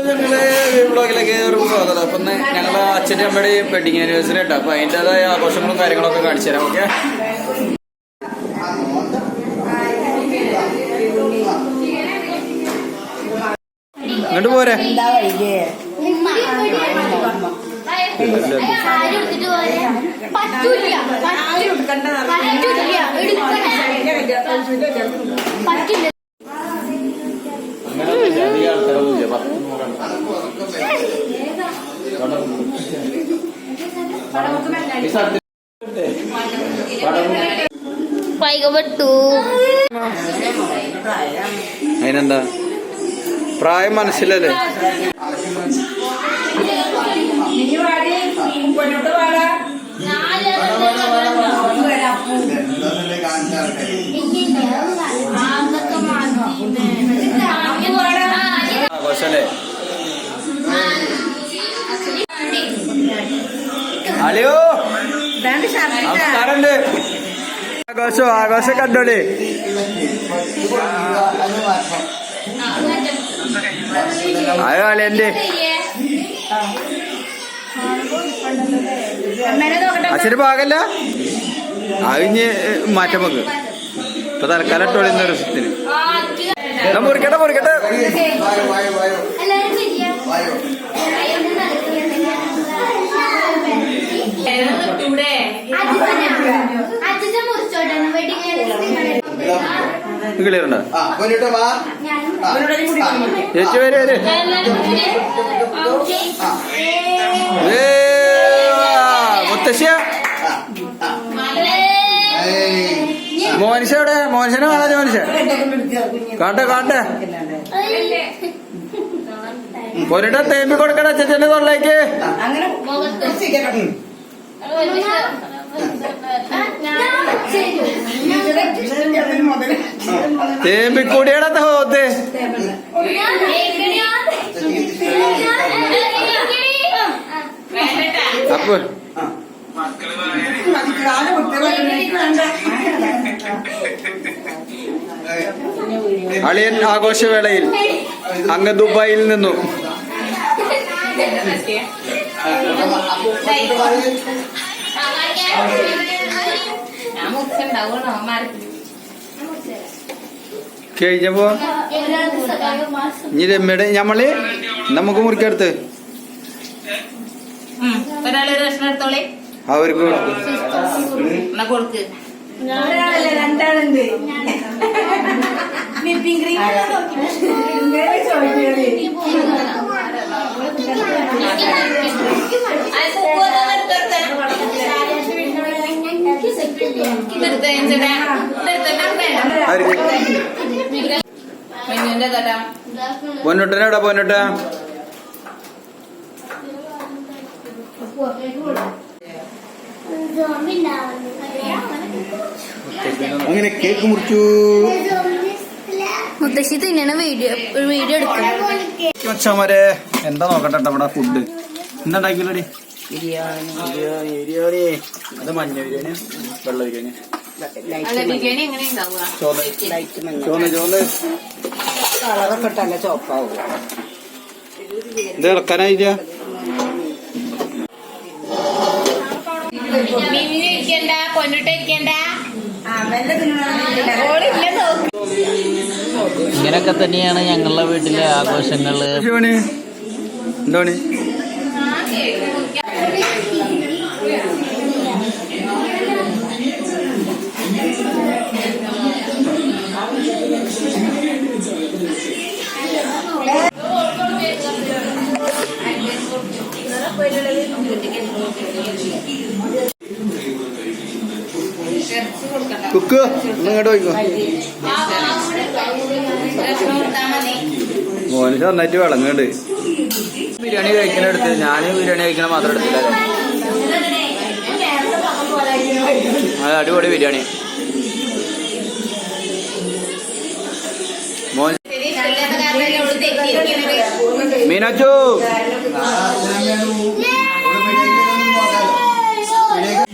സ്വാഗതം. അപ്പൊ ഇന്ന് ഞങ്ങളെ അച്ഛന്റെ അമ്മയുടെ വെഡിങ് ആനിവേഴ്സറി കേട്ടോ അപ്പൊ അതിന്റെതായ ആഘോഷങ്ങളും കാര്യങ്ങളൊക്കെ കാണിച്ചു തരാം ഓക്കെ ഇങ്ങോട്ട് പോരെ. എന്താ അതിനെന്താ? പ്രായം മനസ്സിലല്ലേ? നമസ്കാരണ്ട് ആഘോഷം ആഘോഷം കണ്ടോളി. അത് നോക്കട്ടെ അച്ഛന് പാകല്ല അഴിഞ്ഞ് മാറ്റം വെക്ക് ഇപ്പൊ തൽക്കാലം ഇട്ടോളി ഇന്ന് ഒരു ദിവസത്തിന്. എന്നാ മുറിക്കട്ടെ മുറിക്കട്ടെ എല്ലാരും ശരിയാ അച്ഛൻ മുറിച്ചോട്ടെ വെഡിങ് ക്ലിയർ ഉണ്ടോ. ചേച്ചി വരെ വരെ. മുത്തശ്ശിയ. മോനിഷ എവിടെ? മോനിഷനെ കാണാതെ മോനിഷ. കാട്ടെ കാട്ടെ പോരട്ടെ തേമ്പി കൊടുക്കട അച്ഛന്റെ തൊള്ളേക്ക് അങ്ങനെ. തേമ്പിക്കൂടിയുടെ ഹോത്ത് അപ്പൊ അളിയൻ ആഘോഷവേളയിൽ അങ്ങ് ദുബായിൽ നിന്നു. കഴിഞ്ഞപ്പോ ഇനി രമ്യയുടെ ഞമ്മൾ നമുക്ക് മുറിക്കടുത്ത് അവർക്ക്. അവർക്ക് മിന്നുന്റെ തരാ പൊന്നുട്ടനെ എവിടെ പൊന്നുട്ട. അങ്ങനെ കേക്ക് മുറിച്ചു. മുത്തശ്ശി തിന്നണ വീഡിയോ ഒരു വീഡിയോ എടുക്കും. അച്ഛന്മാരെ എന്താ നോക്കട്ടെ ട്ടോ ഇവിടെ ഫുഡ് എന്താ ബിരിയാണി. ബിരിയാണി ബിരിയാണി. അത് മഞ്ഞ ബിരിയാണി വെള്ള ബിരിയാണി. ചോന്ന് ചോന്ന് കളറൊക്കെ ഇട്ടല്ല ചോപ്പാവും ഇത് ഇളക്കാനായില്ല മിന്നു ഇരിക്കണ്ട പൊന്നിട്ട് ഇരിക്കണ്ട മെല്ലെ തിന്നണം ഓളില്ല തന്നെയാണ് ഞങ്ങളുടെ വീട്ടിലെ ആഘോഷങ്ങൾ. എന്തോണി? കുക്ക് ഇങ്ങോട്ട് പോയിക്കോ. മോന് നന്നായിട്ട് വിളങ്ങുന്നുണ്ട്. ബിരിയാണി കഴിക്കണ എടുത്ത് ഞാൻ ബിരിയാണി കഴിക്കണ മാത്രം എടുത്തില്ല അത് അടിപൊളി ബിരിയാണി. മോൻ മീനാച്ചു.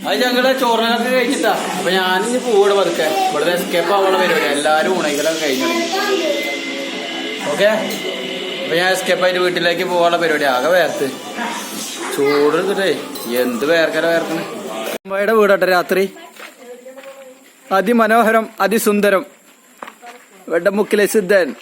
അത് ഞങ്ങൾ ചോറിനൊക്കെ കഴിച്ചിട്ടാ. അപ്പൊ ഞാനിന്ന് പൂവിടെ പതുക്കെ. ഇവിടെ എസ്കേപ്പ് ആവുള്ള പരിപാടി. എല്ലാരും ഉണയിക്കലൊക്കെ കഴിഞ്ഞു. ഓക്കെ അപ്പൊ ഞാൻ എസ്കേപ്പ് ആയിട്ട് വീട്ടിലേക്ക് പോകാനുള്ള പരിപാടി. ആകെ വേർത്ത് ചൂട് എടുത്തിട്ടേ. എന്ത് വേർക്കല വേർക്കണേടെ വീടട്ടെ രാത്രി. അതിമനോഹരം അതിസുന്ദരം. വെട്ടമുക്കിലെ സിദ്ധൻ.